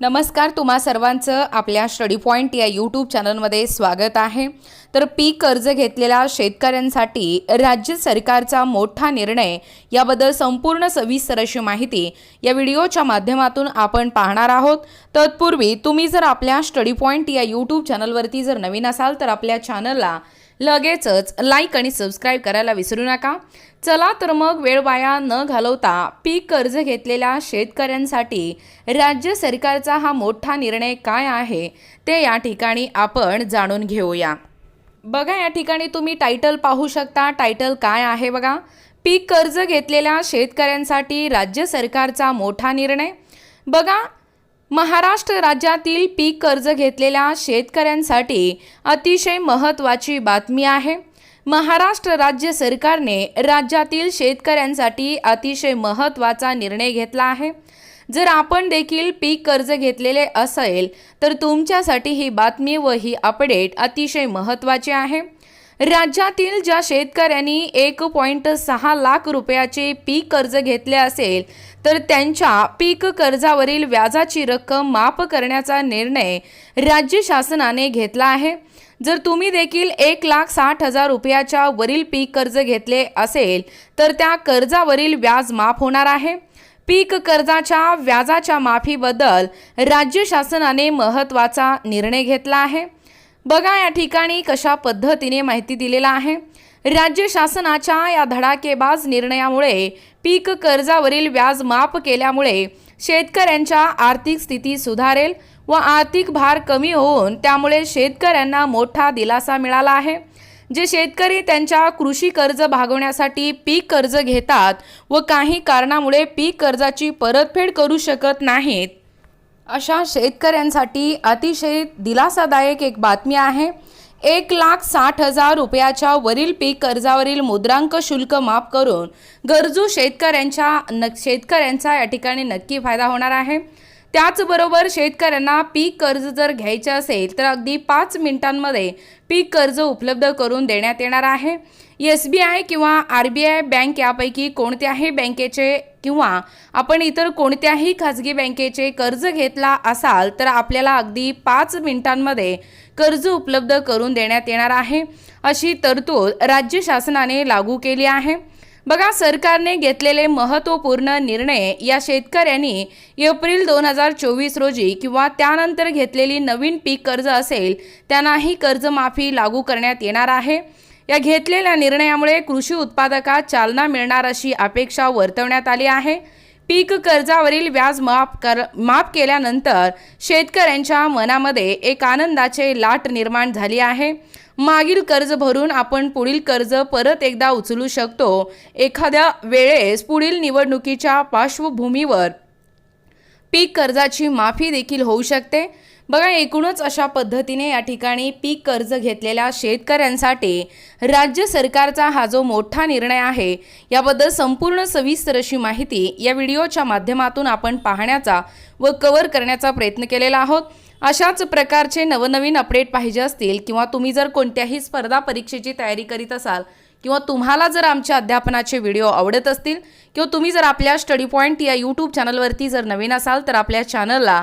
नमस्कार तुम्हा सर्वांचं आपल्या स्टडी पॉईंट या यूट्यूब चॅनलमध्ये स्वागत आहे. तर पीक कर्ज घेतलेल्या शेतकऱ्यांसाठी राज्य सरकारचा मोठा निर्णय याबद्दल संपूर्ण सविस्तर अशी माहिती या व्हिडिओच्या माध्यमातून आपण पाहणार आहोत. तत्पूर्वी तुम्ही जर आपल्या स्टडी पॉईंट या यूट्यूब चॅनलवरती जर नवीन असाल तर आपल्या चॅनलला लगेचच लाईक आणि सबस्क्राईब करायला विसरू नका. चला तर मग वेळ वाया न घालवता पीक कर्ज घेतलेल्या शेतकऱ्यांसाठी राज्य सरकारचा हा मोठा निर्णय काय आहे ते या ठिकाणी आपण जाणून घेऊया. बघा या ठिकाणी तुम्ही टायटल पाहू शकता. टायटल काय आहे बघा? पीक कर्ज घेतलेल्या शेतकऱ्यांसाठी राज्य सरकारचा मोठा निर्णय. बघा महाराष्ट्र राज्यातील पीक कर्ज घेतलेल्या शेतकऱ्यांसाठी अतिशय महत्त्वाची बातमी आहे. महाराष्ट्र राज्य सरकारने राज्यातील शेतकऱ्यांसाठी अतिशय महत्त्वाचा निर्णय घेतला आहे. जर आपण देखील पीक कर्ज घेतलेले असेल तर तुमच्यासाठी ही बातमी व ही अपडेट अतिशय महत्त्वाची आहे. राज्यातील ज्या शेतकऱ्यांनी एक पॉईंट सहा लाख रुपयाचे पीक कर्ज घेतले असेल तर त्यांच्या पीक कर्जावरील व्याजाची रक्कम माफ करण्याचा निर्णय राज्य शासनाने घेतला आहे. जर तुम्ही देखील एक लाख साठ हजार रुपयाच्या वरील पीक कर्ज घेतले असेल तर त्या कर्जावरील व्याज माफ होणार आहे. पीक कर्जाच्या व्याजाच्या माफीबद्दल राज्य शासनाने महत्त्वाचा निर्णय घेतला आहे. बघा या ठिकाणी कशा पद्धतीने माहिती दिलेला आहे. राज्य शासनाच्या या धडाकेबाज निर्णयामुळे पीक कर्जावरील व्याज माफ केल्यामुळे शेतकऱ्यांच्या आर्थिक स्थिती सुधारेल व आर्थिक भार कमी होऊन त्यामुळे शेतकऱ्यांना मोठा दिलासा मिळाला आहे. जे शेतकरी त्यांच्या कृषी कर्ज भागवण्यासाठी पीक कर्ज घेतात व काही कारणामुळे पीक कर्जाची परतफेड करू शकत नाहीत अशा शेतकऱ्यांसाठी अतिशय दिलासादायक एक बातमी आहे. एक लाख साठ हजार रुपयाच्या वरील पीक कर्जावरील मुद्रांक शुल्क माफ करून गरजू शेतकऱ्यांच्या न शेतकऱ्यांचा या ठिकाणी नक्की फायदा होणार आहे. त्याचबरोबर शेतकऱ्यांना पीक कर्ज जर घ्यायचे असेल तर अगदी पाच मिनिटांमध्ये पीक कर्ज उपलब्ध करून देण्यात येणार आहे. एस बी आय किंवा आर बी आय बँक यापैकी कोणत्याही बँकेचे किंवा आपण इतर कोणत्याही खाजगी बँकेचे कर्ज घेतला असाल तर आपल्याला अगदी पाच मिनिटांमध्ये कर्ज उपलब्ध करून देण्यात येणार आहे. अशी तरतूद राज्य शासनाने लागू केली आहे. बघा सरकारने घेतलेले महत्त्वपूर्ण निर्णय या शेतकऱ्यांनी एप्रिल दोन हजार चोवीस रोजी किंवा त्यानंतर घेतलेली नवीन पीक कर्ज असेल त्यांनाही कर्जमाफी लागू करण्यात येणार आहे. या घेतलेल्या निर्णयामुळे कृषी उत्पादकात चालना मिळणार अशी अपेक्षा वर्तवण्यात आली आहे. पीक कर्जावरील व्याज माफ कर माफ केल्यानंतर शेतकऱ्यांच्या मनामध्ये एक आनंदाचे लाट निर्माण झाली आहे. मागील कर्ज भरून आपण पुढील कर्ज परत एकदा उचलू शकतो. एखाद्या वेळेस पुढील निवडणुकीच्या पार्श्वभूमीवर पीक कर्जाची माफी देखील होऊ शकते. बघा एकूणच अशा पद्धतीने या ठिकाणी पीक कर्ज घेतलेल्या शेतकऱ्यांसाठी राज्य सरकारचा हा जो मोठा निर्णय आहे याबद्दल संपूर्ण सविस्तर अशी माहिती या व्हिडिओच्या माध्यमातून आपण पाहण्याचा व कव्हर करण्याचा प्रयत्न केलेला आहोत. अशाच प्रकारचे नवनवीन अपडेट पाहिजे असतील किंवा तुम्ही जर कोणत्याही स्पर्धा परीक्षेची तयारी करीत असाल किंवा तुम्हाला जर आमच्या अध्यापनाचे व्हिडिओ आवडत असतील किंवा तुम्ही जर आपल्या स्टडी पॉईंट या यूट्यूब चॅनलवरती जर नवीन असाल तर आपल्या चॅनलला